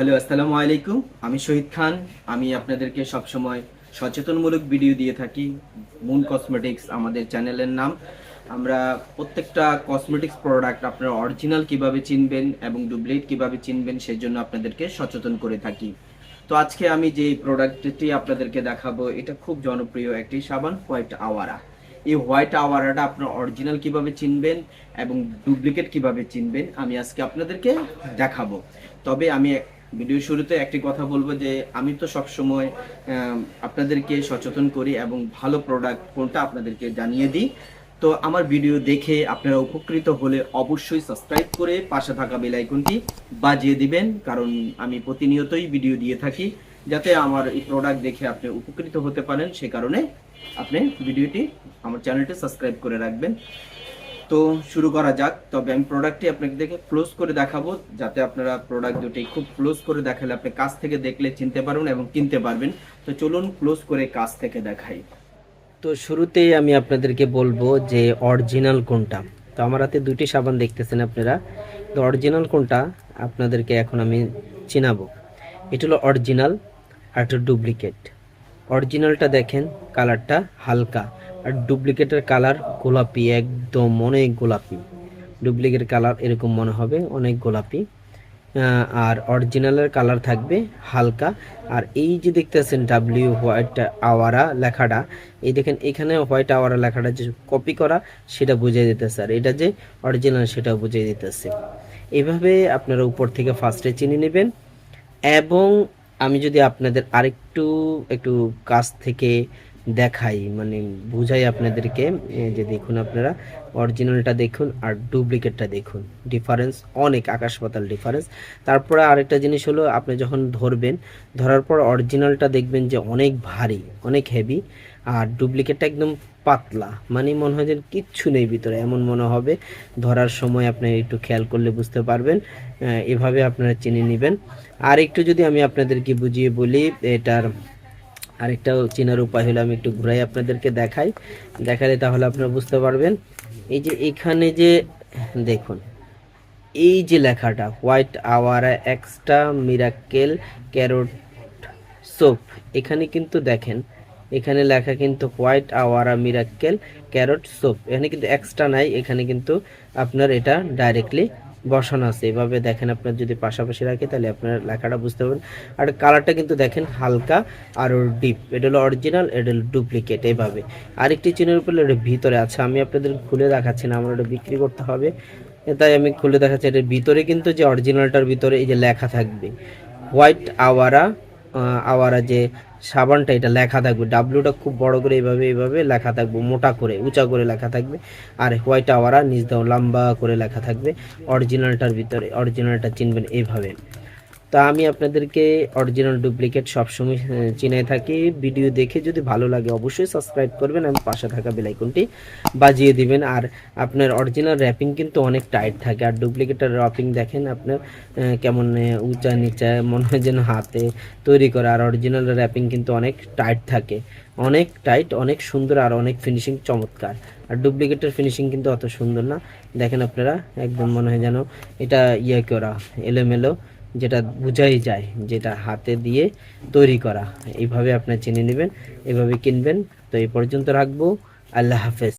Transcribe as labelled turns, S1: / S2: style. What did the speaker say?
S1: Hello, আসসালামু আলাইকুম। আমি শহীদ খান। আমি আপনাদেরকে সবসময় সচেতনমূলক ভিডিও দিয়ে থাকি। মুন কসমেটিক্স আমাদের চ্যানেলের নাম। আমরা প্রত্যেকটা কসমেটিক্স প্রোডাক্ট আপনারা অরিজিনাল কীভাবে চিনবেন এবং ডুপ্লিকেট কীভাবে চিনবেন সেই জন্য আপনাদেরকে সচেতন করে থাকি। তো আজকে আমি যে প্রোডাক্টটি আপনাদেরকে দেখাবো, এটা খুব জনপ্রিয় একটি সাবান, হোয়াইট আওয়ারা। এই হোয়াইট আওয়ারাটা আপনার অরিজিনাল কীভাবে চিনবেন এবং ডুপ্লিকেট কীভাবে চিনবেন, আমি আজকে আপনাদেরকে দেখাবো। তবে আমি ভিডিও শুরুতে একটি কথা বলব যে আমি তো সবসময় আপনাদেরকে সচেতন করি এবং ভালো প্রোডাক্ট কোনটা আপনাদেরকে জানিয়ে দিই। তো আমার ভিডিও দেখে আপনারা উপকৃত হলে অবশ্যই সাবস্ক্রাইব করে পাশে থাকা বেল আইকনটি বাজিয়ে দিবেন, কারণ আমি প্রতিনিয়তই ভিডিও দিয়ে থাকি, যাতে আমার এই প্রোডাক্ট দেখে আপনি উপকৃত হতে পারেন। সে কারণে আপনি ভিডিওটি আমার চ্যানেলটি সাবস্ক্রাইব করে রাখবেন। তো শুরু করা যাক। তবে আমি প্রোডাক্টটি আপনাকে দেখে ক্লোজ করে দেখাবো, যাতে আপনারা প্রোডাক্ট দুটি খুব ক্লোজ করে দেখালে আপনি কাছ থেকে দেখলে চিনতে পারবেন এবং কিনতে পারবেন। তো চলুন ক্লোজ করে কাছ থেকে দেখাই।
S2: তো শুরুতেই আমি আপনাদেরকে বলব যে অরিজিনাল কোনটা। তো আমার হাতে দুটি সাবান দেখতেছেন আপনারা। তো অরিজিনাল কোনটা আপনাদেরকে এখন আমি চিনাবো। এটা হলো অরিজিনাল আর একটা ডুপ্লিকেট অরিজিনালটা দেখেন কালারটা হালকা। আর ডুপ্লিকেটের কালার গোলাপি, একদম অনেক গোলাপি। ডুপ্লিকেট কালার এরকম মনে হবে, অনেক গোলাপি। আর অরিজিনালের কালার থাকবে হালকা। আর এই যে দেখতেছেন ডাব্লিউ হোয়াইট আওয়ারা লেখাটা, এই দেখেন এখানে হোয়াইট আওয়ারা লেখাটা যে কপি করা, সেটা বুঝিয়ে দিতেছে। আর এটা যে অরিজিনাল সেটা বুঝিয়ে দিতেছে। এভাবে আপনারা উপর থেকে ফার্স্টে চিনে নেবেন। এবং আমি যদি আপনাদের আরেকটু, একটু কাছ থেকে দেখাই মানে বুঝাই আপনাদেরকে। যে দেখুন আপনারা অরিজিনালটা দেখুন আর ডুপ্লিকেটটা দেখুন। ডিফারেন্স অনেক আকাশ পাতাল ডিফারেন্স তারপরে আরেকটা জিনিস হলো, আপনি যখন ধরবেন, ধরার পর অরিজিনালটা দেখবেন যে অনেক ভারী, অনেক হেভি আর ডুপ্লিকেটটা একদম পাতলা মানে মনে হয় যে কিচ্ছু নেই ভিতরে, এমন মনে হবে। ধরার সময় আপনি একটু খেয়াল করলে বুঝতে পারবেন। এভাবে আপনারা চিনে নেবেন। আর একটু যদি আমি আপনাদেরকে বুঝিয়ে বলি, এটার আরেকটা চেনার উপায় হলো আমি একটু ঘুরাই আপনাদেরকে দেখাই। দেখালে তাহলে আপনারা বুঝতে পারবেন। এই যে এখানে যে, দেখুন, এই যে লেখাটা, white aura extra miracle carrot soap, এখানে কিন্তু দেখেন, এখানে লেখা কিন্তু white aura miracle carrot soap, এখানে কিন্তু এক্সট্রা নাই, এখানে কিন্তু আপনার এটা ডাইরেক্টলি বসানো আছে। এভাবে দেখেন আপনার যদি পাশাপাশি রাখে, তাহলে আপনার লেখাটা বুঝতে পারবেন। আর কালারটা কিন্তু দেখেন হালকা আর ডিপ এটা হলো অরিজিনাল এটা হলো ডুপ্লিকেট এভাবে। আরেকটি চিনের উপরে এটা ভিতরে আছে। আমি আপনাদের খুলে দেখাচ্ছি না, আমার ওটা বিক্রি করতে হবে। তাই আমি খুলে দেখাচ্ছি এটার ভিতরে কিন্তু যে অরিজিনালটার ভিতরে এই যে লেখা থাকবে। হোয়াইট আওয়ারা আওয়ারা যে সাবানটা, এটা লেখা থাকবে। ডাব্লুটা খুব বড় করে এইভাবে এইভাবে লেখা থাকবে, মোটা করে, উঁচা করে লেখা থাকবে। আর হোয়াইট আওয়ারা নিজ দাও, লম্বা করে লেখা থাকবে। অরিজিনালটার ভিতরে অরিজিনালটা চিনবেন এইভাবে তা আমি আপনাদেরকে অরিজিনাল ডুপ্লিকেট সবসময় চিনাই থাকি। ভিডিও দেখে যদি ভালো লাগে অবশ্যই সাবস্ক্রাইব করবেন এবং পাশে থাকা বেলাইকনটি বাজিয়ে দিবেন। আর আপনার অরিজিনাল র্যাপিং কিন্তু অনেক টাইট থাকে। আর ডুপ্লিকেটের র্যাপিং দেখেন আপনার কেমন উঁচা নিচা, মনে হয় যেন হাতে তৈরি করা। আর অরিজিনাল র্যাপিং কিন্তু অনেক টাইট থাকে। অনেক টাইট অনেক সুন্দর আর অনেক ফিনিশিং চমৎকার। আর ডুপ্লিকেটের ফিনিশিং কিন্তু অত সুন্দর না। দেখেন আপনারা, একদম মনে হয় যেন এটা ইয়ে করা, এলোমেলো। যেটা বোঝাই যায়, যেটা হাতে দিয়ে তৈরি করা। এইভাবে আপনার চিনে নেবেন এভাবে কিনবেন। তো এই পর্যন্ত রাখব। আল্লাহ হাফেজ।